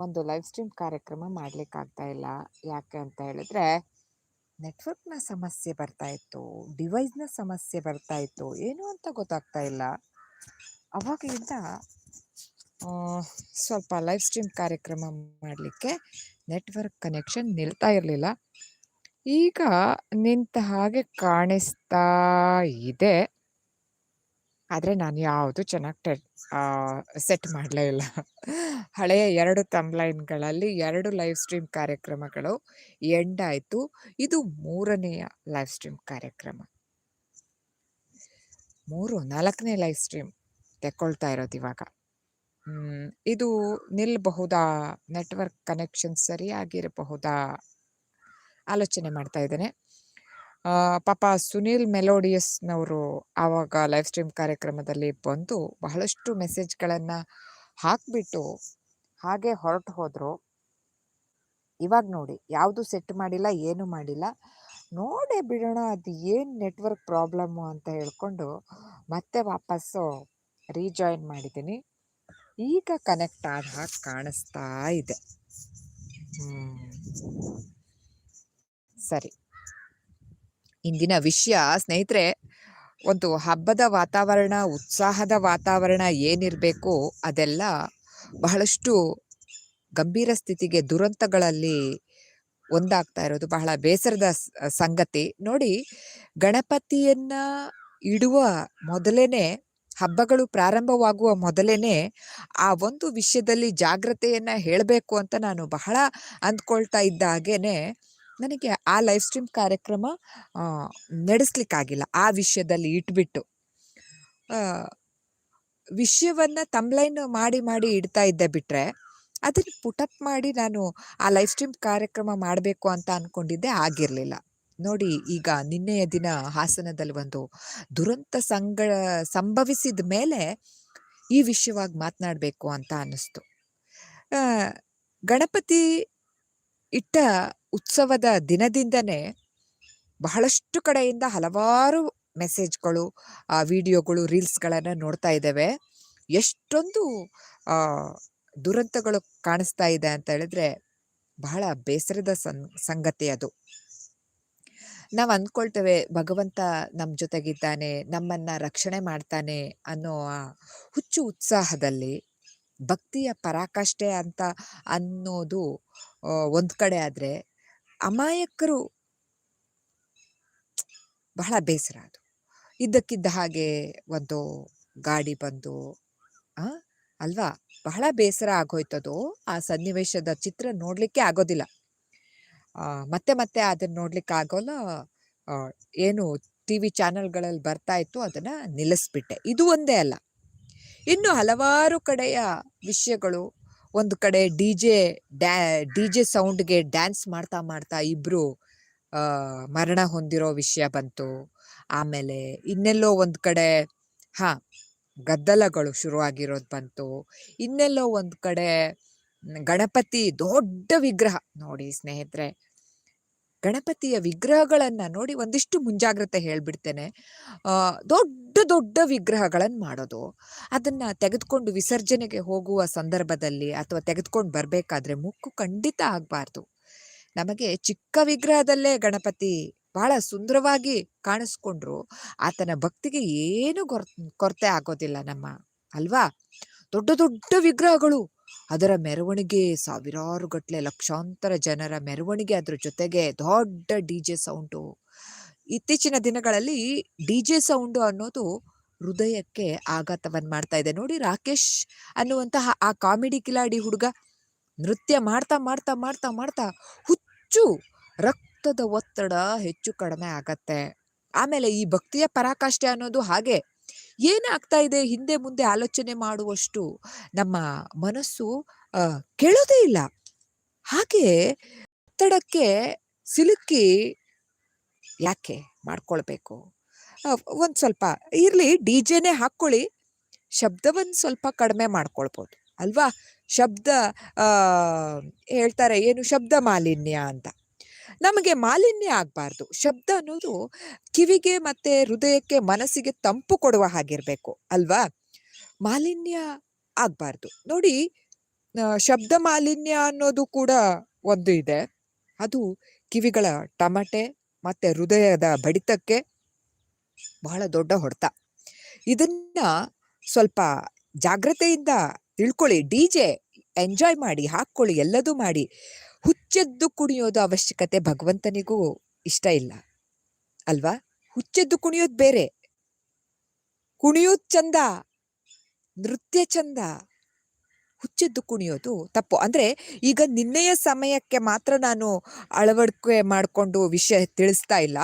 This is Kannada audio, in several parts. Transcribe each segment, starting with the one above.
ಒಂದು ಲೈವ್ ಸ್ಟ್ರೀಮ್ ಕಾರ್ಯಕ್ರಮ ಮಾಡ್ಲಿಕ್ಕಾಗ್ತಾ ಇಲ್ಲ. ಯಾಕೆ ಅಂತ ಹೇಳಿದ್ರೆ, ನೆಟ್ವರ್ಕ್‌ನ ಸಮಸ್ಯೆ ಬರ್ತಾ ಇತ್ತು, ಡಿವೈಸ್‌ನ ಸಮಸ್ಯೆ ಬರ್ತಾ ಇತ್ತು. ಏನು ಅಂತ ಗೊತ್ತಾಗ್ತಾ ಇಲ್ಲ. ಅವಾಗಿಂದ ಆ, ಸ್ವಲ್ಪ ಲೈವ್ ಸ್ಟ್ರೀಮ್ ಕಾರ್ಯಕ್ರಮ ಮಾಡಲಿಕ್ಕೆ ನೆಟ್ವರ್ಕ್ ಕನೆಕ್ಷನ್ ನಿಲ್ತಾ ಇರಲಿಲ್ಲ ಈಗ ನಿಂತ ಹಾಗೆ ಕಾಣಿಸ್ತಾ ಇದೆ. ಆದರೆ ನಾನು ಯಾವುದು ಚೆನ್ನಾಗಿ ಟೆ ಸೆಟ್ ಮಾಡಲೇ ಇಲ್ಲ. ಹಳೆಯ ಎರಡು ತಂಬ್ಲೈನ್‌ಗಳಲ್ಲಿ ಎರಡು ಲೈವ್ ಸ್ಟ್ರೀಮ್ ಕಾರ್ಯಕ್ರಮಗಳು ಎಂಡ್ ಆಯಿತು ಇದು ಮೂರನೆಯ ಲೈವ್ ಸ್ಟ್ರೀಮ್ ಕಾರ್ಯಕ್ರಮ. 3, 4ನೇ ಲೈವ್ ಸ್ಟ್ರೀಮ್ ತೆಕ್ಕೊಳ್ತಾ ಇರೋದು ಇವಾಗ ಇದು ನಿಲ್ಬಹುದಾ? Network connection ಸರಿಯಾಗಿರಬಹುದಾ? ಆಲೋಚನೆ ಮಾಡ್ತಾ ಇದ್ದೇನೆ. ಪಾಪ ಸುನೀಲ್ ಮೆಲೋಡಿಯಸ್‌ನವರು ಆವಾಗ ಲೈವ್ ಸ್ಟ್ರೀಮ್ ಕಾರ್ಯಕ್ರಮದಲ್ಲಿ ಬಂದು ಬಹಳಷ್ಟು ಮೆಸೇಜ್ಗಳನ್ನು ಹಾಕ್ಬಿಟ್ಟು ಹಾಗೆ ಹೊರಟು ಹೋದರು ಇವಾಗ ನೋಡಿ ಯಾವುದು ಸೆಟ್ ಮಾಡಿಲ್ಲ, ಏನು ಮಾಡಿಲ್ಲ. ನೋಡೇ ಬಿಡೋಣ ಅದು ಏನ್ ನೆಟ್ವರ್ಕ್ ಪ್ರಾಬ್ಲಮ್ಮು ಅಂತ ಹೇಳ್ಕೊಂಡು ಮತ್ತೆ ವಾಪಸ್ಸು ರೀಜಾಯಿನ್ ಮಾಡಿದ್ದೀನಿ. ಈಗ ಕನೆಕ್ಟ್ ಆದ ಹಾಗೆ ಕಾಣಿಸ್ತಾ ಇದೆ. ಸರಿ. ಇಂದಿನ ವಿಷಯ ಸ್ನೇಹಿತರೆ, ಒಂದು ಹಬ್ಬದ ವಾತಾವರಣ, ಉತ್ಸಾಹದ ವಾತಾವರಣ ಏನಿರಬೇಕು ಅದೆಲ್ಲ ಬಹಳಷ್ಟು ಗಂಭೀರ ಸ್ಥಿತಿಗೆ ದುರಂತಗಳಲ್ಲಿ ಒಂದಾಗ್ತಾ ಇರೋದು ಬಹಳ ಬೇಸರದ ಸಂಗತಿ. ನೋಡಿ, ಗಣಪತಿಯನ್ನ ಇಡುವ ಮೊದಲೇನೆ ಹಬ್ಬಗಳು ಪ್ರಾರಂಭವಾಗುವ ಮೊದಲೇನೆ ಆ ಒಂದು ವಿಷಯದಲ್ಲಿ ಜಾಗ್ರತೆಯನ್ನ ಹೇಳಬೇಕು ಅಂತ ನಾನು ಬಹಳ ಅಂದ್ಕೊಳ್ತಾ ಇದ್ದ ಹಾಗೇನೆ ನನಗೆ ಆ ಲೈವ್ ಸ್ಟ್ರೀಮ್ ಕಾರ್ಯಕ್ರಮ ನಡೆಸ್ಲಿಕ್ಕಾಗಿಲ್ಲ. ಆ ವಿಷಯದಲ್ಲಿ ಇಟ್ಬಿಟ್ಟು. ವಿಷಯವನ್ನು ತಂಬ್ಲೈನ್ ಮಾಡಿ ಮಾಡಿ ಇಡ್ತಾ ಇದ್ದೆ ಬಿಟ್ಟರೆ ಅದನ್ನು ಪುಟಪ್ ಮಾಡಿ ನಾನು ಆ ಲೈವ್ ಸ್ಟ್ರೀಮ್ ಕಾರ್ಯಕ್ರಮ ಮಾಡಬೇಕು ಅಂತ ಅಂದ್ಕೊಂಡಿದ್ದೆ ಆಗಿರಲಿಲ್ಲ ನೋಡಿ, ಈಗ ನಿನ್ನೆಯ ದಿನ ಹಾಸನದಲ್ಲಿ ಒಂದು ದುರಂತ ಸಂಗ, ಸಂಭವಿಸಿದ ಮೇಲೆ ಈ ವಿಷಯವಾಗಿ ಮಾತನಾಡಬೇಕು ಅಂತ ಅನ್ನಿಸ್ತು. ಗಣಪತಿ ಇಟ್ಟ ಉತ್ಸವದ ದಿನದಿಂದನೇ ಬಹಳಷ್ಟು ಕಡೆಯಿಂದ ಹಲವಾರು ಮೆಸೇಜ್‌ಗಳು, ಆ ವಿಡಿಯೋಗಳು, ರೀಲ್ಸ್ಗಳನ್ನು ನೋಡ್ತಾ ಇದ್ದೇವೆ. ಎಷ್ಟೊಂದು ದುರಂತಗಳು ಕಾಣಿಸ್ತಾ ಇದೆ ಅಂತ ಹೇಳಿದ್ರೆ, ಬಹಳ ಬೇಸರದ ಸಂ ಸಂಗತಿ ಅದು. ನಾವು ಅಂದ್ಕೊಳ್ತೇವೆ ಭಗವಂತ ನಮ್ಮ ಜೊತೆಗಿದ್ದಾನೆ, ನಮ್ಮನ್ನ ರಕ್ಷಣೆ ಮಾಡ್ತಾನೆ ಅನ್ನೋ ಆ ಹುಚ್ಚು ಉತ್ಸಾಹದಲ್ಲಿ ಭಕ್ತಿಯ ಪರಾಕಾಷ್ಠೆ ಅಂತ ಅನ್ನೋದು ಒಂದ್ ಕಡೆ ಆದ್ರೆ, ಅಮಾಯಕರು ಬಹಳ ಬೇಸರ ಅದು. ಇದ್ದಕ್ಕಿದ್ದ ಹಾಗೆ ಒಂದು ಗಾಡಿ ಬಂದು ಅಲ್ವಾ? ಬಹಳ ಬೇಸರ ಆಗೋಯ್ತದು. ಆ ಸನ್ನಿವೇಶದ ಚಿತ್ರ ನೋಡ್ಲಿಕ್ಕೆ ಆಗೋದಿಲ್ಲ. ಮತ್ತೆ ಮತ್ತೆ ಅದನ್ನ ನೋಡ್ಲಿಕ್ಕೆ ಆಗೋಲ್ಲ. ಏನು ಟಿವಿ ಚಾನೆಲ್‌ಗಳಲ್ಲಿ ಬರ್ತಾ ಇತ್ತು ಅದನ್ನ ನಿಲ್ಲಿಸ್ಬಿಟ್ಟೆ. ಇದು ಒಂದೇ ಅಲ್ಲ. ಇನ್ನು ಹಲವಾರು ಕಡೆಯ ವಿಷಯಗಳು. ಒಂದು ಕಡೆ ಡಿ ಜೆ ಡ್ಯಾ ಡಿಜೆ ಸೌಂಡ್‌ಗೆ ಡ್ಯಾನ್ಸ್ ಮಾಡ್ತಾ ಮಾಡ್ತಾ ಇಬ್ರು ಮರಣ ಹೊಂದಿರೋ ವಿಷಯ ಬಂತು. ಆಮೇಲೆ ಇನ್ನೆಲ್ಲೋ ಒಂದು ಕಡೆ ಹಾ, ಗದ್ದಲಗಳು ಶುರುವಾಗಿರೋದು ಬಂತು. ಇನ್ನೆಲ್ಲೋ ಒಂದು ಕಡೆ ಗಣಪತಿ ದೊಡ್ಡ ವಿಗ್ರಹ ನೋಡಿ ಸ್ನೇಹಿತರೆ, ಗಣಪತಿಯ ವಿಗ್ರಹಗಳನ್ನು ನೋಡಿ ಒಂದಿಷ್ಟು ಮುಂಜಾಗ್ರತೆ ಹೇಳ್ಬಿಡ್ತೇನೆ. ದೊಡ್ಡ ದೊಡ್ಡ ವಿಗ್ರಹಗಳನ್ನು ಮಾಡೋದು. ಅದನ್ನ ತೆಗೆದುಕೊಂಡು ವಿಸರ್ಜನೆಗೆ ಹೋಗುವ ಸಂದರ್ಭದಲ್ಲಿ ಅಥವಾ ತೆಗೆದುಕೊಂಡು ಬರಬೇಕಾದ್ರೆ ಮುಕ್ಕು ಖಂಡಿತ ಆಗಬಾರ್ದು ನಮಗೆ ಚಿಕ್ಕ ವಿಗ್ರಹದಲ್ಲೇ ಗಣಪತಿ ಬಹಳ ಸುಂದರವಾಗಿ ಕಾಣಿಸ್ಕೊಂಡ್ರು, ಆತನ ಭಕ್ತಿಗೆ ಏನು ಕೊರತೆ ಆಗೋದಿಲ್ಲ ನಮ್ಮ ಅಲ್ವಾ? ದೊಡ್ಡ ದೊಡ್ಡ ವಿಗ್ರಹಗಳು, ಅದರ ಮೆರವಣಿಗೆ ಸಾವಿರಾರು ಗಟ್ಟಲೆ ಲಕ್ಷಾಂತರ ಜನರ ಮೆರವಣಿಗೆ, ಅದ್ರ ಜೊತೆಗೆ ದೊಡ್ಡ ಡಿ ಜೆ ಸೌಂಡು. ಇತ್ತೀಚಿನ ದಿನಗಳಲ್ಲಿ ಡಿ ಜೆ ಸೌಂಡು ಅನ್ನೋದು ಹೃದಯಕ್ಕೆ ಆಘಾತವನ್ನು ಮಾಡ್ತಾ ಇದೆ. ನೋಡಿ ರಾಕೇಶ್ ಅನ್ನುವಂತಹ ಆ ಕಾಮಿಡಿ ಕಿಲಾಡಿ ಹುಡುಗ ನೃತ್ಯ ಮಾಡ್ತಾ ಮಾಡ್ತಾ ಮಾಡ್ತಾ ಮಾಡ್ತಾ ಹುಚ್ಚು ರಕ್ತದ ಒತ್ತಡ ಹೆಚ್ಚು ಕಡಿಮೆ ಆಗತ್ತೆ. ಆಮೇಲೆ ಈ ಭಕ್ತಿಯ ಪರಾಕಾಷ್ಠೆ ಅನ್ನೋದು ಹಾಗೆ. ಏನಾಗ್ತಾ ಇದೆ ಹಿಂದೆ ಮುಂದೆ ಆಲೋಚನೆ ಮಾಡುವಷ್ಟು ನಮ್ಮ ಮನಸ್ಸು ಕೇಳೋದೇ ಇಲ್ಲ. ಹಾಗೆ ಒತ್ತಡಕ್ಕೆ ಸಿಲುಕಿ ಯಾಕೆ ಮಾಡ್ಕೊಳ್ಬೇಕು? ಒಂದು ಸ್ವಲ್ಪ ಸ್ವಲ್ಪ ಡಿ ಜೆನೇ ಹಾಕ್ಕೊಳ್ಳಿ. ಶಬ್ದವನ್ನ ಸ್ವಲ್ಪ ಕಡಿಮೆ ಮಾಡ್ಕೊಳ್ಬೋದು ಅಲ್ವಾ? ಶಬ್ದ ಹೇಳ್ತಾರೆ ಏನು ಶಬ್ದ ಮಾಲಿನ್ಯ ಅಂತ. ನಮಗೆ ಮಾಲಿನ್ಯ ಆಗಬಾರ್ದು. ಶಬ್ದ ಅನ್ನೋದು ಕಿವಿಗೆ ಮತ್ತೆ ಹೃದಯಕ್ಕೆ, ಮನಸ್ಸಿಗೆ ತಂಪು ಕೊಡುವ ಹಾಗಿರ್ಬೇಕು ಅಲ್ವಾ? ಮಾಲಿನ್ಯ ಆಗಬಾರ್ದು. ನೋಡಿ ಶಬ್ದ ಮಾಲಿನ್ಯ ಅನ್ನೋದು ಕೂಡ ಒಂದು ಇದೆ. ಅದು ಕಿವಿಗಳ ಟಮಟೆ ಮತ್ತೆ ಹೃದಯದ ಬಡಿತಕ್ಕೆ ಬಹಳ ದೊಡ್ಡ ಹೊಡೆತ. ಇದನ್ನ ಸ್ವಲ್ಪ ಜಾಗ್ರತೆಯಿಂದ ತಿಳ್ಕೊಳ್ಳಿ. ಡಿ ಜೆ ಎಂಜಾಯ್ ಮಾಡಿ ಹಾಕ್ಕೊಳ್ಳಿ ಎಲ್ಲದೂ ಮಾಡಿ. ಹುಚ್ಚೆದ್ದು ಕುಣಿಯೋದು ಅವಶ್ಯಕತೆ ಭಗವಂತನಿಗೂ ಇಷ್ಟ ಇಲ್ಲ. ಅಲ್ವಾ? ಹುಚ್ಚೆದ್ದು ಕುಣಿಯೋದು ಬೇರೆ. ಕುಣಿಯೋದು ಚಂದ, ನೃತ್ಯ ಚಂದ. ಹುಚ್ಚೆದ್ದು ಕುಣಿಯೋದು ತಪ್ಪು. ಅಂದ್ರೆ ಈಗ ನಿನ್ನೆಯ ಸಮಯಕ್ಕೆ ಮಾತ್ರ ನಾನು ಅಳವಡಿಕೆ ಮಾಡಿಕೊಂಡು ವಿಷಯ ತಿಳಿಸ್ತಾ ಇಲ್ಲ.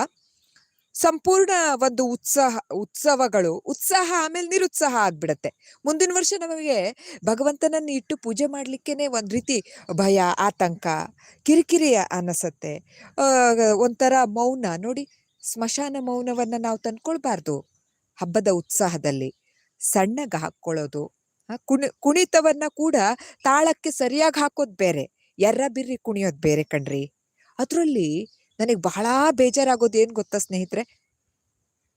ಸಂಪೂರ್ಣ ಒಂದು ಉತ್ಸಾಹ, ಉತ್ಸವಗಳು, ಉತ್ಸಾಹ ಆಮೇಲೆ ನಿರುತ್ಸಾಹ ಆಗ್ಬಿಡತ್ತೆ. ಮುಂದಿನ ವರ್ಷ ನಮಗೆ ಭಗವಂತನನ್ನು ಇಟ್ಟು ಪೂಜೆ ಮಾಡ್ಲಿಕ್ಕೇನೆ ಒಂದ್ ರೀತಿ ಭಯ, ಆತಂಕ, ಕಿರಿಕಿರಿ ಅನಿಸತ್ತೆ. ಒಂಥರ ಮೌನ. ನೋಡಿ, ಸ್ಮಶಾನ ಮೌನವನ್ನ ನಾವು ತಂದ್ಕೊಳ್ಬಾರ್ದು ಹಬ್ಬದ ಉತ್ಸಾಹದಲ್ಲಿ. ಸಣ್ಣಗೆ ಹಾಕ್ಕೊಳ್ಳೋದು. ಕುಣಿ, ಕುಣಿತವನ್ನ ಕೂಡ ತಾಳಕ್ಕೆ ಸರಿಯಾಗಿ ಹಾಕೋದು ಬೇರೆ. ಎರ್ರ ಬಿರ್ರಿ ಕುಣಿಯೋದು ಬೇರೆ ಕಣ್ರಿ. ಅದ್ರಲ್ಲಿ ನನಗೆ ಬಹಳ ಬೇಜಾರಾಗೋದು ಏನು ಗೊತ್ತಾ ಸ್ನೇಹಿತರೆ?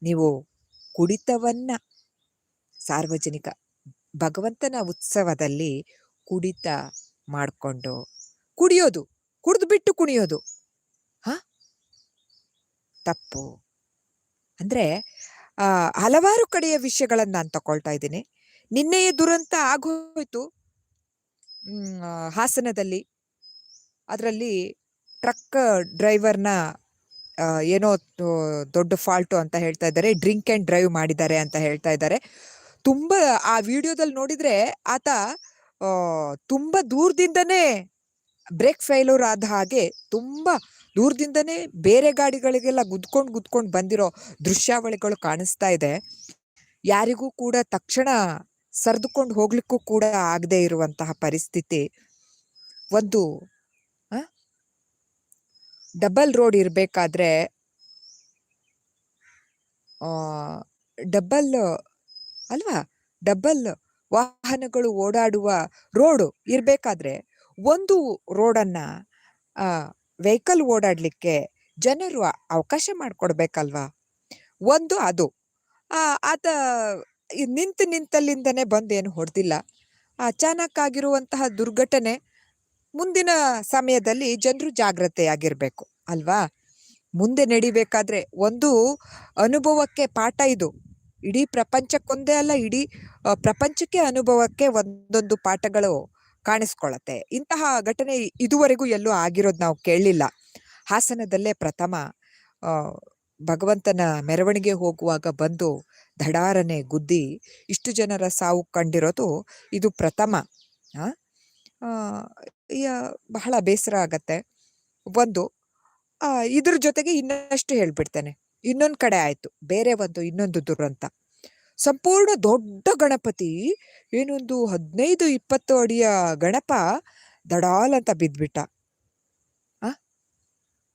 ನೀವು ಕುಡಿತವನ್ನ ಸಾರ್ವಜನಿಕ ಭಗವಂತನ ಉತ್ಸವದಲ್ಲಿ ಕುಡಿತ ಮಾಡಿಕೊಂಡು ಕುಡಿಯೋದು, ಕುಡಿದು ಬಿಟ್ಟು ಕುಣಿಯೋದು. ಹಾ? ತಪ್ಪು. ಅಂದ್ರೆ ಹಲವಾರು ಕಡೆಯ ವಿಷಯಗಳನ್ನು ನಾನು ತಗೊಳ್ತಾ ಇದ್ದೀನಿ. ನಿನ್ನೆಯ ದುರಂತ ಆಗೋಯ್ತು ಹಾಸನದಲ್ಲಿ. ಅದರಲ್ಲಿ ಟ್ರಕ್ ಡ್ರೈವರ್ನ ಏನೋ ದೊಡ್ಡ ಫಾಲ್ಟು ಅಂತ ಹೇಳ್ತಾ ಇದ್ದಾರೆ. ಡ್ರಿಂಕ್ ಆ್ಯಂಡ್ ಡ್ರೈವ್ ಮಾಡಿದ್ದಾರೆ ಅಂತ ಹೇಳ್ತಾ ಇದ್ದಾರೆ. ತುಂಬ, ಆ ವಿಡಿಯೋದಲ್ಲಿ ನೋಡಿದರೆ ಆತ ತುಂಬ ದೂರದಿಂದನೇ ಬ್ರೇಕ್ ಫೇಲ್ಯೂರ್ ಆದ ಹಾಗೆ ತುಂಬ ದೂರದಿಂದನೇ ಬೇರೆ ಗಾಡಿಗಳಿಗೆಲ್ಲ ಗುದ್ಕೊಂಡು ಗುದ್ಕೊಂಡು ಬಂದಿರೋ ದೃಶ್ಯಾವಳಿಗಳು ಕಾಣಿಸ್ತಾ ಇದೆ. ಯಾರಿಗೂ ಕೂಡ ತಕ್ಷಣ ಸರಿದುಕೊಂಡು ಹೋಗ್ಲಿಕ್ಕೂ ಕೂಡ ಆಗದೆ ಇರುವಂತಹ ಪರಿಸ್ಥಿತಿ. ಒಂದು ಡಬಲ್ ರೋಡ್ ಇರಬೇಕಾದ್ರೆ ಡಬಲ್, ಅಲ್ವಾ? ಡಬಲ್ ವಾಹನಗಳು ಓಡಾಡುವ ರೋಡು ಇರಬೇಕಾದ್ರೆ, ಒಂದು ರೋಡನ್ನ ವೆಹಿಕಲ್ ಓಡಾಡಲಿಕ್ಕೆ ಜನರು ಅವಕಾಶ ಮಾಡಿಕೊಡ್ಬೇಕಲ್ವಾ? ಒಂದು ಅದು. ಆತ ನಿಂತು ನಿಂತಲ್ಲಿಂದನೇ ಬಂದು ಏನು ಹೊಡೆದಿಲ್ಲ. ಅಚಾನಕ್ ಆಗಿರುವಂತಹ ದುರ್ಘಟನೆ ಮುಂದಿನ ಸಮಯದಲ್ಲಿ ಜನರು ಜಾಗ್ರತೆಯಾಗಿರ್ಬೇಕು, ಅಲ್ವಾ? ಮುಂದೆ ನಡಿಬೇಕಾದ್ರೆ ಒಂದು ಅನುಭವಕ್ಕೆ ಪಾಠ ಇದು. ಇಡೀ ಪ್ರಪಂಚಕ್ಕೊಂದೇ ಅಲ್ಲ, ಇಡೀ ಪ್ರಪಂಚಕ್ಕೆ ಅನುಭವಕ್ಕೆ ಒಂದೊಂದು ಪಾಠಗಳು ಕಾಣಿಸ್ಕೊಳತ್ತೆ. ಇಂತಹ ಘಟನೆ ಇದುವರೆಗೂ ಎಲ್ಲೂ ಆಗಿರೋದು ನಾವು ಕೇಳಲಿಲ್ಲ ಹಾಸನದಲ್ಲೇ ಪ್ರಥಮ ಭಗವಂತನ ಮೆರವಣಿಗೆ ಹೋಗುವಾಗ ಬಂದು ಧಡಾರನೆ ಗುದ್ದಿ ಇಷ್ಟು ಜನರ ಸಾವು ಕಂಡಿರೋದು ಇದು ಪ್ರಥಮ ಬಹಳ ಬೇಸರ ಆಗತ್ತೆ. ಒಂದು ಇದ್ರ ಜೊತೆಗೆ ಇನ್ನಷ್ಟು ಹೇಳ್ಬಿಡ್ತೇನೆ. ಇನ್ನೊಂದ್ ಕಡೆ ಆಯ್ತು. ಬೇರೆ ಒಂದು, ಇನ್ನೊಂದು ದುರಂತ ಸಂಪೂರ್ಣ ದೊಡ್ಡ ಗಣಪತಿ, ಏನೊಂದು ಹದಿನೈದು, ಇಪ್ಪತ್ತು ಅಡಿಯ ಗಣಪ ದಡಾಲ್ ಅಂತ ಬಿದ್ಬಿಟ್ಟ.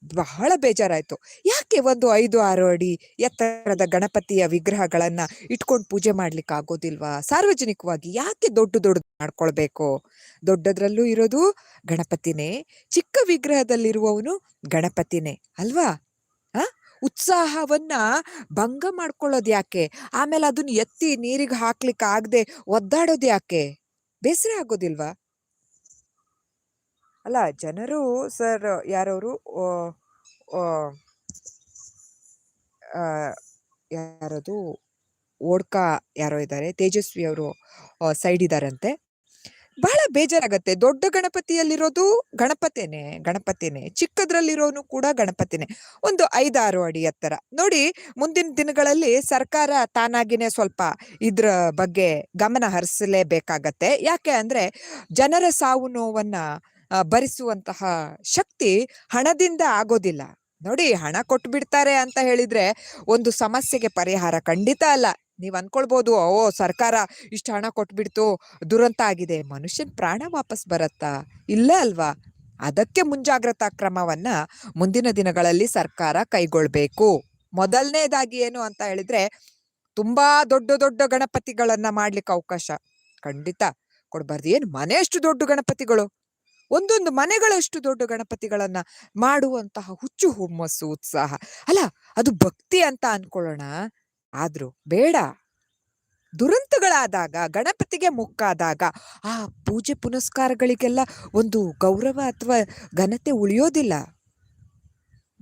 ಬಹಳ ಬೇಜಾರಾಯ್ತು. ಯಾಕೆ ಒಂದು ಐದು, ಆರು ಅಡಿ ಎತ್ತರದ ಗಣಪತಿಯ ವಿಗ್ರಹಗಳನ್ನ ಇಟ್ಕೊಂಡು ಪೂಜೆ ಮಾಡ್ಲಿಕ್ಕೆ ಆಗೋದಿಲ್ವಾ? ಸಾರ್ವಜನಿಕವಾಗಿ ಯಾಕೆ ದೊಡ್ಡ ದೊಡ್ಡದು ಮಾಡ್ಕೊಳ್ಬೇಕು? ದೊಡ್ಡದ್ರಲ್ಲೂ ಇರೋದು ಗಣಪತಿನೇ, ಚಿಕ್ಕ ವಿಗ್ರಹದಲ್ಲಿರುವವನು ಗಣಪತಿನೇ, ಅಲ್ವಾ? ಆ ಉತ್ಸಾಹವನ್ನ ಭಂಗ ಮಾಡ್ಕೊಳ್ಳೋದು ಯಾಕೆ? ಆಮೇಲೆ ಅದನ್ನ ಎತ್ತಿ ನೀರಿಗೆ ಹಾಕ್ಲಿಕ್ಕೆ ಆಗದೆ ಒದ್ದಾಡೋದು ಯಾಕೆ? ಬೇಸರ ಆಗೋದಿಲ್ವಾ? ಅಲ್ಲ, ಜನರು ಸರ್ ಯಾರವರು ಯಾರದು? ಓಡ್ಕಾ ಯಾರೋ ಇದ್ದಾರೆ ತೇಜಸ್ವಿ ಅವರು ಸೈಡ್ ಇದ್ದಾರಂತೆ ಬಹಳ ಬೇಜಾರಾಗತ್ತೆ. ದೊಡ್ಡ ಗಣಪತಿಯಲ್ಲಿರೋದು ಗಣಪತಿನೇ ಗಣಪತಿನೇ. ಚಿಕ್ಕದ್ರಲ್ಲಿರೋನು ಕೂಡ ಗಣಪತಿನೇ. ಒಂದು ಐದಾರು ಅಡಿ ಎತ್ತರ. ನೋಡಿ, ಮುಂದಿನ ದಿನಗಳಲ್ಲಿ ಸರ್ಕಾರ ತಾನಾಗಿನೇ ಸ್ವಲ್ಪ ಇದ್ರ ಬಗ್ಗೆ ಗಮನ ಹರಿಸಲೇಬೇಕಾಗತ್ತೆ. ಯಾಕೆ ಅಂದ್ರೆ, ಜನರ ಸಾವು ನೋವನ್ನ ಭರಿಸುವಂತಹ ಶಕ್ತಿ ಹಣದಿಂದ ಆಗೋದಿಲ್ಲ. ನೋಡಿ ಹಣ ಕೊಟ್ಟು ಬಿಡ್ತಾರೆ ಅಂತ ಹೇಳಿದ್ರೆ ಒಂದು ಸಮಸ್ಯೆಗೆ ಪರಿಹಾರ ಖಂಡಿತ ಅಲ್ಲ. ನೀವು ಅನ್ಕೊಳ್ಬೋದು ಓ ಸರ್ಕಾರ ಇಷ್ಟು ಹಣ ಕೊಟ್ಬಿಡ್ತು, ದುರಂತ ಆಗಿದೆ, ಮನುಷ್ಯನ ಪ್ರಾಣ ವಾಪಸ್ ಬರತ್ತಾ? ಇಲ್ಲ ಅಲ್ವಾ? ಅದಕ್ಕೆ ಮುಂಜಾಗ್ರತಾ ಕ್ರಮವನ್ನ ಮುಂದಿನ ದಿನಗಳಲ್ಲಿ ಸರ್ಕಾರ ಕೈಗೊಳ್ಬೇಕು. ಮೊದಲನೇದಾಗಿ ಏನು ಅಂತ ಹೇಳಿದ್ರೆ ತುಂಬಾ ದೊಡ್ಡ ದೊಡ್ಡ ಗಣಪತಿಗಳನ್ನ ಮಾಡ್ಲಿಕ್ಕೆ ಅವಕಾಶ. ಖಂಡಿತ. ಕೊಡ್ಬಾರ್ದು. ಏನು ಮನೆಯಷ್ಟು ದೊಡ್ಡ ಗಣಪತಿಗಳು? ಒಂದೊಂದು ಮನೆಗಳಷ್ಟು ದೊಡ್ಡ ಗಣಪತಿಗಳನ್ನ ಮಾಡುವಂತಹ ಹುಚ್ಚು ಹುಮ್ಮಸ್ಸು ಉತ್ಸಾಹ. ಅಲ್ಲ, ಅದು ಭಕ್ತಿ ಅಂತ ಅನ್ಕೊಳ್ಳೋಣ. ಆದ್ರೂ ಬೇಡ. ದುರಂತಗಳಾದಾಗ, ಗಣಪತಿಗೆ ಮುಕ್ಕಾದಾಗ ಆ ಪೂಜೆ ಪುನಸ್ಕಾರಗಳಿಗೆಲ್ಲ ಒಂದು ಗೌರವ ಅಥವಾ ಘನತೆ ಉಳಿಯೋದಿಲ್ಲ.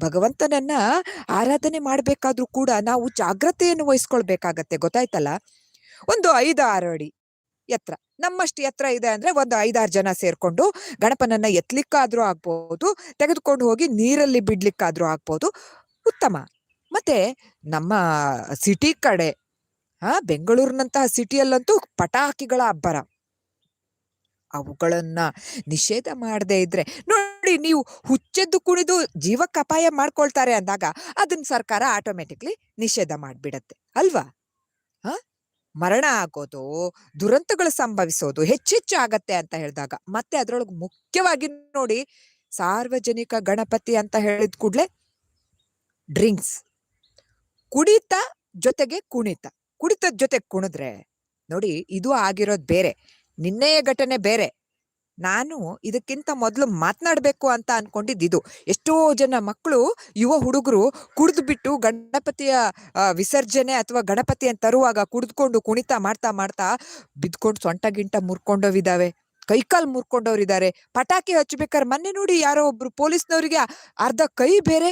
ಭಗವಂತನನ್ನ ಆರಾಧನೆ ಮಾಡಬೇಕಾದ್ರೂ ಕೂಡ ನಾವು ಜಾಗ್ರತೆಯನ್ನು ವಹಿಸ್ಕೊಳ್ಬೇಕಾಗತ್ತೆ, ಗೊತ್ತಾಯ್ತಲ್ಲ? ಒಂದು ಐದು ಆರು ಅಡಿ. ಎತ್ತರ ನಮ್ಮಷ್ಟು ಎತ್ತರ ಇದೆ ಅಂದ್ರೆ ಒಂದು ಐದಾರು ಜನ ಸೇರ್ಕೊಂಡು ಗಣಪನನ್ನ ಎತ್ತಲಿಕ್ಕಾದ್ರೂ ಆಗ್ಬೋದು, ತೆಗೆದುಕೊಂಡು ಹೋಗಿ ನೀರಲ್ಲಿ ಬಿಡ್ಲಿಕ್ಕಾದ್ರೂ ಆಗ್ಬೋದು. ಉತ್ತಮ. ಮತ್ತೆ ನಮ್ಮ ಸಿಟಿ ಕಡೆ, ಆ, ಬೆಂಗಳೂರಿನಂತಹ ಸಿಟಿಯಲ್ಲಂತೂ ಪಟಾಕಿಗಳ ಅಬ್ಬರ. ಅವುಗಳನ್ನ ನಿಷೇಧ ಮಾಡದೇ ಇದ್ರೆ, ನೋಡಿ ನೀವು ಹುಚ್ಚೆದ್ದು ಕುಣಿದು ಜೀವಕ್ಕೆ ಅಪಾಯ ಮಾಡ್ಕೊಳ್ತಾರೆ ಅಂದಾಗ ಅದನ್ನ ಸರ್ಕಾರ ಆಟೋಮೆಟಿಕ್ಲಿ ನಿಷೇಧ ಮಾಡಿಬಿಡತ್ತೆ. ಅಲ್ವಾ? ಹ ಮರಣ ಆಗೋದು, ದುರಂತಗಳು ಸಂಭವಿಸೋದು ಹೆಚ್ಚೆಚ್ಚು ಆಗತ್ತೆ ಅಂತ ಹೇಳಿದಾಗ. ಮತ್ತೆ ಅದ್ರೊಳಗೆ ಮುಖ್ಯವಾಗಿ ನೋಡಿ ಸಾರ್ವಜನಿಕ ಗಣಪತಿ ಅಂತ ಹೇಳಿದ ಕೂಡಲೇ ಡ್ರಿಂಕ್ಸ್. ಕುಡಿತ ಜೊತೆಗೆ ಕುಣಿತ. ಕುಡಿತದ ಜೊತೆ ಕುಣಿದ್ರೆ ನೋಡಿ ಇದು ಆಗಿರೋದು ಬೇರೆ. ನಿನ್ನೆಯ ಘಟನೆ ಬೇರೆ. ನಾನು ಇದಕ್ಕಿಂತ ಮೊದಲು ಮಾತನಾಡಬೇಕು ಅಂತ ಅನ್ಕೊಂಡಿದ್ದು ಎಷ್ಟೋ ಜನ ಮಕ್ಕಳು ಯುವ ಹುಡುಗರು ಕುಡಿದು ಬಿಟ್ಟು ಗಣಪತಿಯ ವಿಸರ್ಜನೆ ಅಥವಾ ಗಣಪತಿಯನ್ನು ತರುವಾಗ ಕುಡಿದ್ಕೊಂಡು ಕುಣಿತ ಮಾಡ್ತಾ ಮಾಡ್ತಾ ಬಿದ್ಕೊಂಡು ಸೊಂಟ ಗಿಂಟ ಮುರ್ಕೊಂಡವಿದಾವೆ ಕೈಕಾಲ್ ಮುರ್ಕೊಂಡವ್ರಿದ್ದಾರೆ. ಪಟಾಕಿ ಹಚ್ಬೇಕಾರೆ ಮೊನ್ನೆ ನೋಡಿ ಯಾರೋ ಒಬ್ರು ಪೊಲೀಸ್ನವರಿಗೆ ಅರ್ಧ ಕೈ ಬೇರೆ.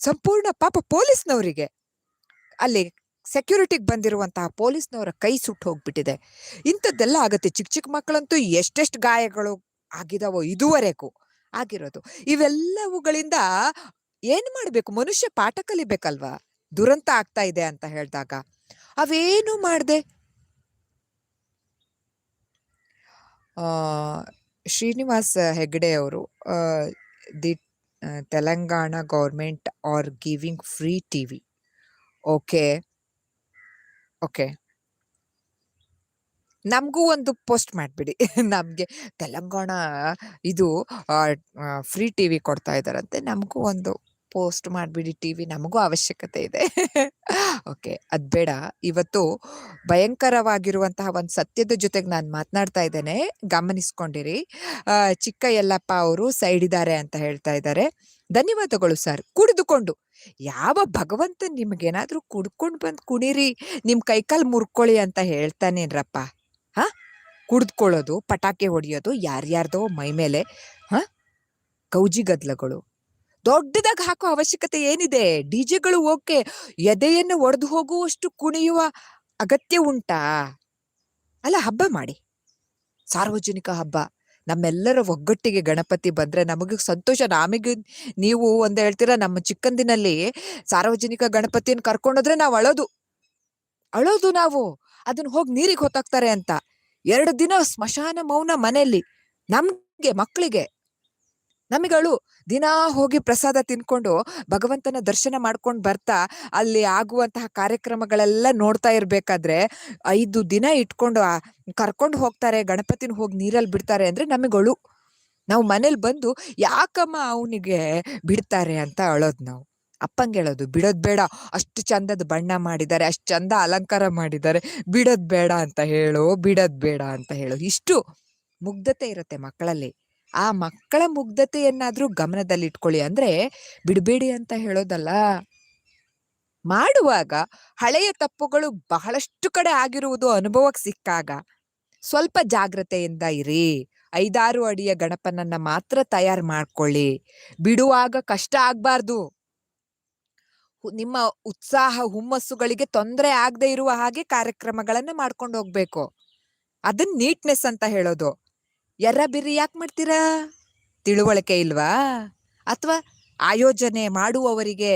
ಸಂಪೂರ್ಣ ಪಾಪ ಪೊಲೀಸ್ನವರಿಗೆ. ಅಲ್ಲಿ ಸೆಕ್ಯೂರಿಟಿಗೆ ಬಂದಿರುವಂತಹ ಪೊಲೀಸ್ನವರ ಕೈ ಸುಟ್ಟು ಹೋಗ್ಬಿಟ್ಟಿದೆ. ಇಂಥದ್ದೆಲ್ಲ ಆಗುತ್ತೆ. ಚಿಕ್ಕ ಚಿಕ್ಕ ಮಕ್ಕಳಂತೂ ಎಷ್ಟೆಷ್ಟು ಗಾಯಗಳು ಆಗಿದಾವೋ ಇದುವರೆಗೂ ಆಗಿರೋದು. ಇವೆಲ್ಲವುಗಳಿಂದ ಏನು ಮಾಡಬೇಕು? ಮನುಷ್ಯ ಪಾಠ ಕಲಿಬೇಕಲ್ವಾ? ದುರಂತ ಆಗ್ತಾ ಇದೆ ಅಂತ ಹೇಳಿದಾಗ. ಅವೇನು ಮಾಡಿದೆ? ಶ್ರೀನಿವಾಸ್ ಹೆಗ್ಡೆ ಅವರು the Telangana government are giving free T V. Okay. Okay ನಮಗೂ ಒಂದು ಪೋಸ್ಟ್ ಮಾಡ್ಬಿಡಿ ನಮ್ಗೆ ತೆಲಂಗಾಣ ಇದು ಫ್ರೀ ಟಿವಿ ಕೊಡ್ತಾ ಇದ್ದಾರಂತೆ. ನಮಗೂ ಒಂದು ಪೋಸ್ಟ್ ಮಾಡ್ಬಿಡಿ ಟಿವಿ ನಮಗೂ ಅವಶ್ಯಕತೆ ಇದೆ. ಓಕೆ, ಅದು ಬೇಡ. ಇವತ್ತು ಭಯಂಕರವಾಗಿರುವಂತಹ ಒಂದು ಸತ್ಯದ ಜೊತೆಗೆ ನಾನು ಮಾತನಾಡ್ತಾ ಇದ್ದೇನೆ. ಗಮನಿಸ್ಕೊಂಡಿರಿ. ಚಿಕ್ಕ ಯಲ್ಲಪ್ಪ ಅವರು ಸೈಡ್ ಇದ್ದಾರೆ ಅಂತ ಹೇಳ್ತಾ ಇದ್ದಾರೆ ಧನ್ಯವಾದಗಳು ಸರ್. ಕುಡಿದುಕೊಂಡು. ಯಾವ ಭಗವಂತ ನಿಮ್ಗೇನಾದ್ರೂ ಕುಡ್ಕೊಂಡು ಬಂದು ಕುಣಿರಿ ನಿಮ್ಮ ಕೈಕಾಲು ಮುರ್ಕೊಳ್ಳಿ ಅಂತ ಹೇಳ್ತಾನೇನ್ರಪ್ಪ? ಹಾ? ಕುಡಿದ್ಕೊಳ್ಳೋದು, ಪಟಾಕಿ ಹೊಡಿಯೋದು, ಯಾರ್ಯಾರ್ದೋ ಮೈ ಮೇಲೆ, ಹಾ? ಕೌಜಿ ಗದ್ಲಗಳು. ದೊಡ್ಡದಾಗಿ ಹಾಕೋ ಅವಶ್ಯಕತೆ ಏನಿದೆ? ಡಿಜೆಗಳು ಓಕೆ. ಎದೆಯನ್ನು ಒಡೆದು ಹೋಗುವಷ್ಟು ಕುಣಿಯುವ ಅಗತ್ಯ ಉಂಟಾ? ಅಲ್ಲ, ಹಬ್ಬ ಮಾಡಿ. ಸಾರ್ವಜನಿಕ ಹಬ್ಬ. ನಮ್ಮೆಲ್ಲರ ಒಗ್ಗಟ್ಟಿಗೆ ಗಣಪತಿ ಬಂದ್ರೆ ನಮಗೆ ಸಂತೋಷ. ನಮಗೆ ನೀವು ಒಂದ್ ಹೇಳ್ತೀರಾ, ನಮ್ಮ ಚಿಕ್ಕಂದಿನಲ್ಲಿ ಸಾರ್ವಜನಿಕ ಗಣಪತಿಯನ್ನು ಕರ್ಕೊಂಡೋದ್ರೆ ನಾವು ಅಳೋದು. ಅಳೋದು ನಾವು. ಅದನ್ನ ಹೋಗಿ ನೀರಿಗೆ ಹೊತ್ತಾಕ್ತಾರೆ ಅಂತ. ಎರಡು ದಿನ ಸ್ಮಶಾನ, ಮೌನ ಮನೆಯಲ್ಲಿ. ನಮ್ಗೆ, ಮಕ್ಕಳಿಗೆ. ನಮಿಗಳು ದಿನಾ ಹೋಗಿ ಪ್ರಸಾದ ತಿನ್ಕೊಂಡು ಭಗವಂತನ ದರ್ಶನ ಮಾಡ್ಕೊಂಡು ಬರ್ತಾ ಅಲ್ಲಿ ಆಗುವಂತಹ ಕಾರ್ಯಕ್ರಮಗಳೆಲ್ಲ ನೋಡ್ತಾ ಇರ್ಬೇಕಾದ್ರೆ ಐದು ದಿನ ಇಟ್ಕೊಂಡು ಕರ್ಕೊಂಡು ಹೋಗ್ತಾರೆ, ಗಣಪತಿನ ಹೋಗಿ ನೀರಲ್ಲಿ ಬಿಡ್ತಾರೆ ಅಂದ್ರೆ ನಮಗೊಳು ನಾವು ಮನೇಲಿ ಬಂದು ಯಾಕಮ್ಮ ಅವನಿಗೆ ಬಿಡ್ತಾರೆ ಅಂತ ಅಳೋದು ನಾವು. ಅಪ್ಪಂಗೆ ಹೇಳೋದು, ಬಿಡೋದು ಬೇಡ, ಅಷ್ಟು ಚಂದದ ಬಣ್ಣ ಮಾಡಿದ್ದಾರೆ, ಅಷ್ಟು ಚಂದ ಅಲಂಕಾರ ಮಾಡಿದ್ದಾರೆ, ಬಿಡೋದು ಬೇಡ ಅಂತ ಹೇಳೋ, ಬಿಡೋದು ಬೇಡ ಅಂತ ಹೇಳು. ಇಷ್ಟು ಮುಗ್ಧತೆ ಇರುತ್ತೆ ಮಕ್ಕಳಲ್ಲಿ. ಆ ಮಕ್ಕಳ ಮುಗ್ಧತೆಯನ್ನಾದ್ರೂ ಗಮನದಲ್ಲಿ ಇಟ್ಕೊಳ್ಳಿ ಅಂದ್ರೆ ಬಿಡಬೇಡಿ ಅಂತ ಹೇಳೋದಲ್ಲ. ಮಾಡುವಾಗ ಹಳೆಯ ತಪ್ಪುಗಳು ಬಹಳಷ್ಟು ಕಡೆ ಆಗಿರುವುದು ಅನುಭವಕ್ಕೆ ಸಿಕ್ಕಾಗ ಸ್ವಲ್ಪ ಜಾಗ್ರತೆಯಿಂದ ಇರಿ. ಐದಾರು ಅಡಿಯ ಗಣಪನನ್ನ ಮಾತ್ರ ತಯಾರು ಮಾಡ್ಕೊಳ್ಳಿ. ಬಿಡುವಾಗ ಕಷ್ಟ ಆಗ್ಬಾರ್ದು. ನಿಮ್ಮ ಉತ್ಸಾಹ, ಹುಮ್ಮಸ್ಸುಗಳಿಗೆ ತೊಂದರೆ ಆಗದೆ ಇರುವ ಹಾಗೆ ಕಾರ್ಯಕ್ರಮಗಳನ್ನ ಮಾಡ್ಕೊಂಡು ಹೋಗ್ಬೇಕು. ಅದನ್ನ ನೀಟ್ನೆಸ್ ಅಂತ ಹೇಳೋದು. ಎರ್ರ ಬಿರ್ರಿ ಯಾಕೆ ಮಾಡ್ತೀರಾ? ತಿಳುವಳಿಕೆ ಇಲ್ವಾ? ಅಥವಾ ಆಯೋಜನೆ ಮಾಡುವವರಿಗೆ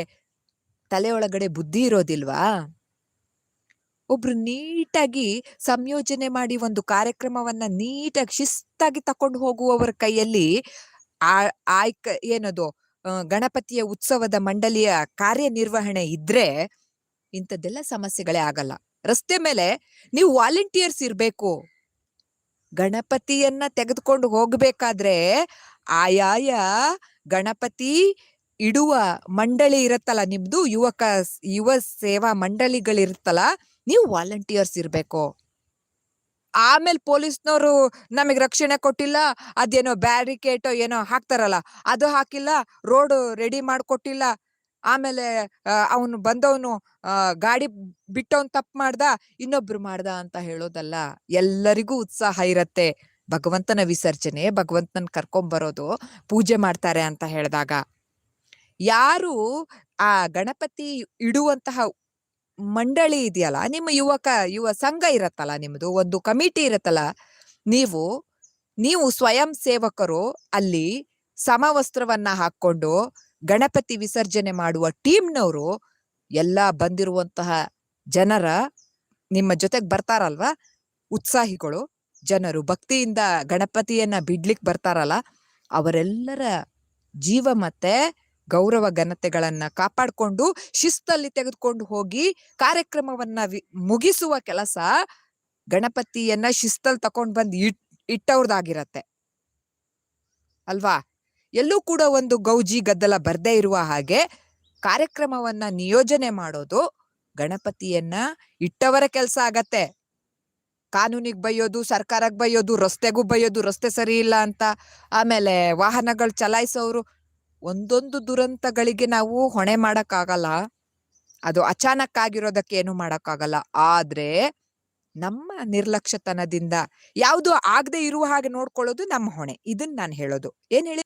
ತಲೆ ಒಳಗಡೆ ಬುದ್ಧಿ ಇರೋದಿಲ್ವಾ? ಒಬ್ರು ನೀಟಾಗಿ ಸಂಯೋಜನೆ ಮಾಡಿ ಒಂದು ಕಾರ್ಯಕ್ರಮವನ್ನ ನೀಟಾಗಿ ಶಿಸ್ತಾಗಿ ತಕೊಂಡು ಹೋಗುವವರ ಕೈಯಲ್ಲಿ ಆ, ಆಯ್ಕ ಏನದು ಗಣಪತಿಯ ಉತ್ಸವದ ಮಂಡಳಿಯ ಕಾರ್ಯನಿರ್ವಹಣೆ ಇದ್ರೆ ಇಂಥದ್ದೆಲ್ಲ ಸಮಸ್ಯೆಗಳೇ ಆಗಲ್ಲ. ರಸ್ತೆ ಮೇಲೆ ನೀವು ವಾಲಂಟಿಯರ್ಸ್ ಇರ್ಬೇಕು. ಗಣಪತಿಯನ್ನ ತೆಗೆದುಕೊಂಡು ಹೋಗ್ಬೇಕಾದ್ರೆ ಆಯಾಯ ಗಣಪತಿ ಇಡುವ ಮಂಡಳಿ ಇರುತ್ತಲ್ಲ ನಿಮ್ದು, ಯುವಕ ಯುವ ಸೇವಾ ಮಂಡಳಿಗಳಿರುತ್ತಲ್ಲ, ನೀವು ವಾಲಂಟಿಯರ್ಸ್ ಇರ್ಬೇಕು. ಆಮೇಲೆ ಪೊಲೀಸ್ನವರು ನಮಗೆ ರಕ್ಷಣೆ ಕೊಟ್ಟಿಲ್ಲ, ಅದೇನೋ ಬ್ಯಾರಿಕೇಟೋ ಏನೋ ಹಾಕ್ತಾರಲ್ಲ, ಅದು ಹಾಕಿಲ್ಲ, ರೋಡ್ ರೆಡಿ ಮಾಡ್ಕೊಟ್ಟಿಲ್ಲ ಆಮೇಲೆ ಅವನು ಬಂದವನು ಗಾಡಿ ಬಿಟ್ಟವನ್ ತಪ್ಪು ಮಾಡ್ದ, ಇನ್ನೊಬ್ರು ಮಾಡ್ದ ಅಂತ ಹೇಳೋದಲ್ಲ. ಎಲ್ಲರಿಗೂ ಉತ್ಸಾಹ ಇರತ್ತೆ. ಭಗವಂತನ ವಿಸರ್ಜನೆ, ಭಗವಂತನ ಕರ್ಕೊಂಬರೋದು ಪೂಜೆ ಮಾಡ್ತಾರೆ ಅಂತ ಹೇಳಿದಾಗ. ಯಾರು ಆ ಗಣಪತಿ ಇಡುವಂತಹ ಮಂಡಳಿ ಇದೆಯಲ್ಲ, ನಿಮ್ಮ ಯುವಕ, ಯುವ ಸಂಘ ಇರತ್ತಲ್ಲ ನಿಮ್ದು, ಒಂದು ಕಮಿಟಿ ಇರತ್ತಲ್ಲ, ನೀವು ನೀವು ಸ್ವಯಂ ಸೇವಕರು ಅಲ್ಲಿ ಸಮವಸ್ತ್ರವನ್ನ ಹಾಕೊಂಡು ಗಣಪತಿ ವಿಸರ್ಜನೆ ಮಾಡುವ ಟೀಮ್ನವರು ಎಲ್ಲ ಬಂದಿರುವಂತಹ ಜನರ ನಿಮ್ಮ ಜೊತೆಗೆ ಬರ್ತಾರಲ್ವಾ? ಉತ್ಸಾಹಿಗಳು, ಜನರು ಭಕ್ತಿಯಿಂದ ಗಣಪತಿಯನ್ನ ಬಿಡ್ಲಿಕ್ ಬರ್ತಾರಲ್ಲ, ಅವರೆಲ್ಲರ ಜೀವ ಮತ್ತೆ ಗೌರವ ಘನತೆಗಳನ್ನ ಕಾಪಾಡಿಕೊಂಡು, ಶಿಸ್ತಲ್ಲಿ ತೆಗೆದುಕೊಂಡು ಹೋಗಿ ಕಾರ್ಯಕ್ರಮವನ್ನ ಮುಗಿಸುವ ಕೆಲಸ ಗಣಪತಿಯನ್ನ ಶಿಸ್ತಲ್ಲಿ ತಕೊಂಡ್ ಬಂದ್ ಇಟ್, ಇಟ್ಟವ್ರದಾಗಿರತ್ತೆ. ಅಲ್ವಾ? ಎಲ್ಲೂ ಕೂಡ ಒಂದು ಗೌಜಿ ಗದ್ದಲ ಬರ್ದೇ ಇರುವ ಹಾಗೆ ಕಾರ್ಯಕ್ರಮವನ್ನ ನಿಯೋಜನೆ ಮಾಡೋದು ಗಣಪತಿಯನ್ನ ಇಟ್ಟವರ ಕೆಲಸ ಆಗತ್ತೆ. ಕಾನೂನಿಗೆ ಬೈಯೋದು ಸರ್ಕಾರಕ್ಕೆ ಬೈಯೋದು ರಸ್ತೆಗೂ ಬೈಯೋದು ರಸ್ತೆ ಸರಿ ಇಲ್ಲ ಅಂತ. ಆಮೇಲೆ ವಾಹನಗಳು ಚಲಾಯಿಸೋರು ಒಂದೊಂದು ದುರಂತಗಳಿಗೆ ನಾವು ಹೊಣೆ ಮಾಡೋಕ್ಕಾಗಲ್ಲ. ಅದು ಅಚಾನಕ್ ಆಗಿರೋದಕ್ಕೆ ಏನು ಮಾಡೋಕ್ಕಾಗಲ್ಲ. ಆದ್ರೆ ನಮ್ಮ ನಿರ್ಲಕ್ಷ್ಯತನದಿಂದ ಯಾವುದು ಆಗದೆ ಇರುವ ಹಾಗೆ ನೋಡ್ಕೊಳ್ಳೋದು ನಮ್ಮ ಹೊಣೆ. ಇದನ್ನ ನಾನು ಹೇಳೋದು. ಏನ್ ಹೇಳಿ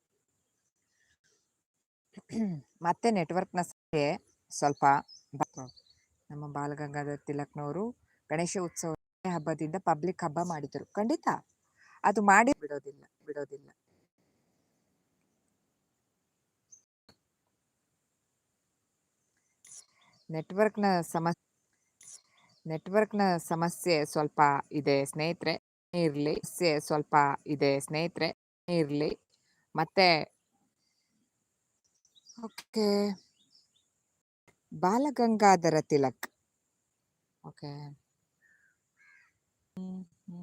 ಮತ್ತೆ ನೆಟ್ವರ್ಕ್ನ ಸಮಸ್ಯೆ ಸ್ವಲ್ಪ ನಮ್ಮ ಬಾಲಗಂಗಾಧರ್ ತಿಲಕ್ನವರು ಗಣೇಶ ಉತ್ಸವ ಹಬ್ಬದಿಂದ ಪಬ್ಲಿಕ್ ಹಬ್ಬ ಮಾಡಿದ್ರು ಖಂಡಿತ. ಅದು ಮಾಡಿ ಬಿಡೋದಿಲ್ಲ ಬಿಡೋದಿಲ್ಲ. ನೆಟ್ವರ್ಕ್ನ ಸಮಸ್ಯೆ ನೆಟ್ವರ್ಕ್ನ ಸಮಸ್ಯೆ ಸ್ವಲ್ಪ ಇದೆ ಸ್ನೇಹಿತರೆ. ಇರಲಿ. ಸ್ವಲ್ಪ ಇದೆ ಸ್ನೇಹಿತರೆ. ಇರಲಿ. ಮತ್ತೆ ಓಕೆ. ಬಾಲಗಂಗಾಧರ ತಿಲಕ್. ಓಕೆ.